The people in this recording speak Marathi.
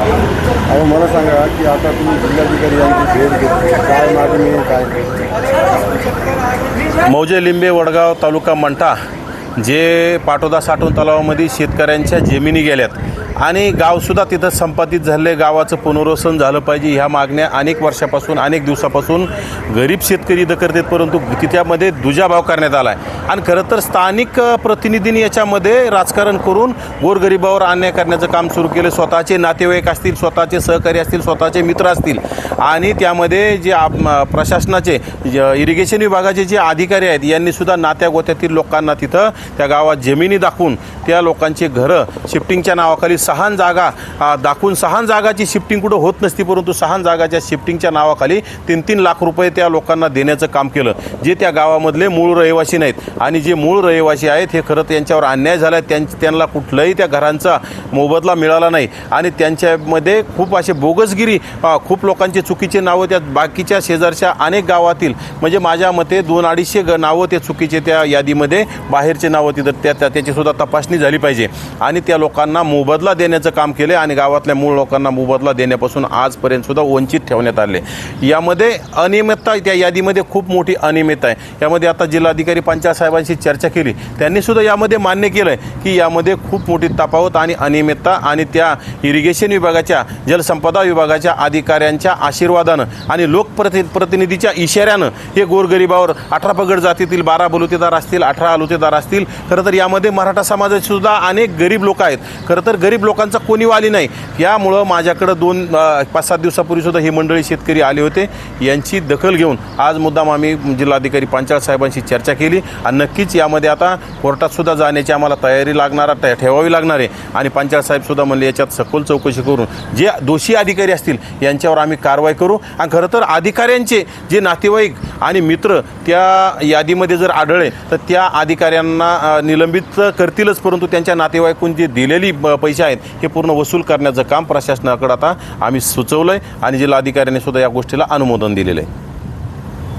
अहो मला सांगा की आता तुम्ही जिल्हाधिकारी यांची भेट घेतली. काय मागणी काय मौजे लिंबे वडगाव तालुका मंठा जे पाटोदा साठवण तलावामध्ये शेतकऱ्यांच्या जमिनी गेल्यात. आणि गावसुद्धा तिथं संपादित झाले गावाचं पुनर्वसन झालं पाहिजे. ह्या मागण्या अनेक वर्षापासून अनेक दिवसापासून गरीब शेतकरी इथं करतात परंतु तिच्यामध्ये दुजाभाव करण्यात आला आहे आणि खरं तर स्थानिक प्रतिनिधींनी याच्यामध्ये राजकारण करून गोरगरिबावर अन्याय करण्याचं काम सुरू केलं. स्वतःचे नातेवाईक असतील स्वतःचे सहकारी असतील स्वतःचे मित्र असतील. आणि त्यामध्ये जे आप- प्रशासनाचे ज- इरिगेशन विभागाचे जे अधिकारी आहेत यांनी सुद्धा नात्या गोत्यातील लोकांना तिथं त्या गावात जमिनी दाखवून त्या लोकांचे घरं शिफ्टिंगच्या नावाखाली सहान जागा दाखवून सहान जागाची शिफ्टिंग कुठं होत नसती परंतु सहान जागाच्या शिफ्टिंगच्या नावाखाली तीन तीन लाख रुपये त्या लोकांना देण्याचं काम केलं. जे त्या गावामधले मूळ रहिवासी नाहीत आणि जे मूळ रहिवासी आहेत हे खरं त्यांच्यावर अन्याय झाला आहे त्यां त्यांना कुठलंही त्या घरांचा मोबदला मिळाला नाही. आणि त्यांच्यामध्ये खूप असे बोगसगिरी खूप लोकांचे चुकीचे नावं त्या बाकीच्या शेजारच्या अनेक गावातील म्हणजे माझ्या मते दोन अडीचशे ग नावं ते चुकीचे त्या यादीमध्ये बाहेरचे नावं तिथं त्या त्या तपासणी झाली पाहिजे. आणि त्या लोकांना मोबदला देण्याचं काम केले आणि गावातल्या मूळ लोकांना मोबदला देण्यापासून आजपर्यंत सुद्धा वंचित ठेवण्यात आले. यामध्ये अनियमितता त्या यादीमध्ये खूप मोठी अनियमितता आहे. यामध्ये आता जिल्हाधिकारी पंचायत साहेबांशी चर्चा केली. त्यांनी सुद्धा यामध्ये मान्य केलं आहे की यामध्ये खूप मोठी तफावत आणि अनियमितता आणि त्या इरिगेशन विभागाच्या जलसंपदा विभागाच्या अधिकाऱ्यांच्या आशीर्वादानं आणि लोकप्रति प्रतिनिधीच्या इशाऱ्यानं हे गोरगरिबावर अठरा पगड जातीतील बारा बलुतेदार असतील अठरा आलुतेदार असतील खरं तर यामध्ये मराठा समाजात सुद्धा अनेक गरीब लोक आहेत. खरं तर गरीब लोकांचा कोणी वाली नाही. यामुळं माझ्याकडं दोन पाच सात दिवसापूर्वी सुद्धा ही मंडळी शेतकरी आले होते. यांची दखल घेऊन आज मुद्दाम आम्ही जिल्हाधिकारी पांचाळ साहेबांशी चर्चा केली. आणि नक्कीच यामध्ये आता कोर्टात सुद्धा जाण्याची आम्हाला तयारी लागणार आहे, ठेवावी लागणार आहे. आणि पांचाळ साहेब सुद्धा म्हणले याच्यात सखोल चौकशी करून जे दोषी अधिकारी असतील यांच्यावर आम्ही कारवाई करू. आणि खरं तर अधिकाऱ्यांचे जे नातेवाईक आणि मित्र त्या यादीमध्ये जर आढळले तर त्या अधिकाऱ्यांना निलंबित करतीलच. परंतु त्यांच्या नातेवाईकून जे दिलेली पैसे आहेत आहेत हे पूर्ण वसूल करण्याचं काम प्रशासनाकडे आता आम्ही सुचवलं आहे आणि जिल्हाधिकाऱ्यांनी सुद्धा या गोष्टीला अनुमोदन दिलेलं आहे.